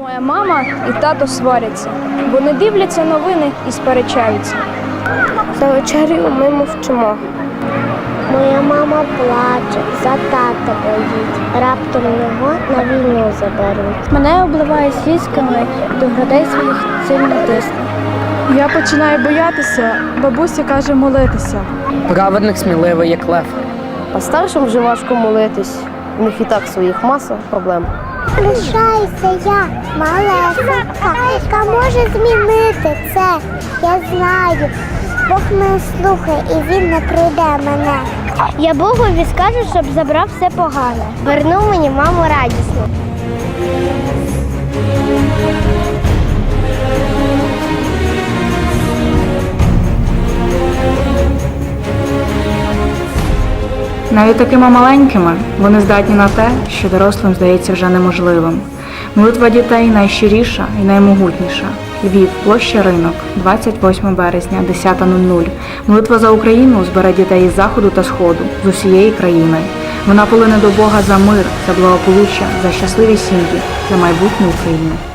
Моя мама і тато сваряться. Вони дивляться новини і сперечаються. За вечерю ми мовчимо. Моя мама плаче, за тата боїть. Раптом його на війну заберуть. Мене обливає слізками, до грудей своїх сильно тисне. Я починаю боятися, бабуся каже молитися. Праведник сміливий, як лев. А старшим вже важко молитись. У них і так своїх маса проблем. Лишайся я, малесенька, яка може змінити це. Я знаю. Бог мене слухає і він не прийде мене. Я Богові скажу, щоб забрав все погане. Вернув мені маму радісну. Навіть такими маленькими вони здатні на те, що дорослим здається вже неможливим. Молитва дітей найщиріша і наймогутніша. Львів, площа ринок, 28 березня, 10.00. Молитва за Україну збере дітей із заходу та сходу, з усієї країни. Вона полине до Бога за мир, за благополуччя, за щасливі сім'ї, за майбутнє України.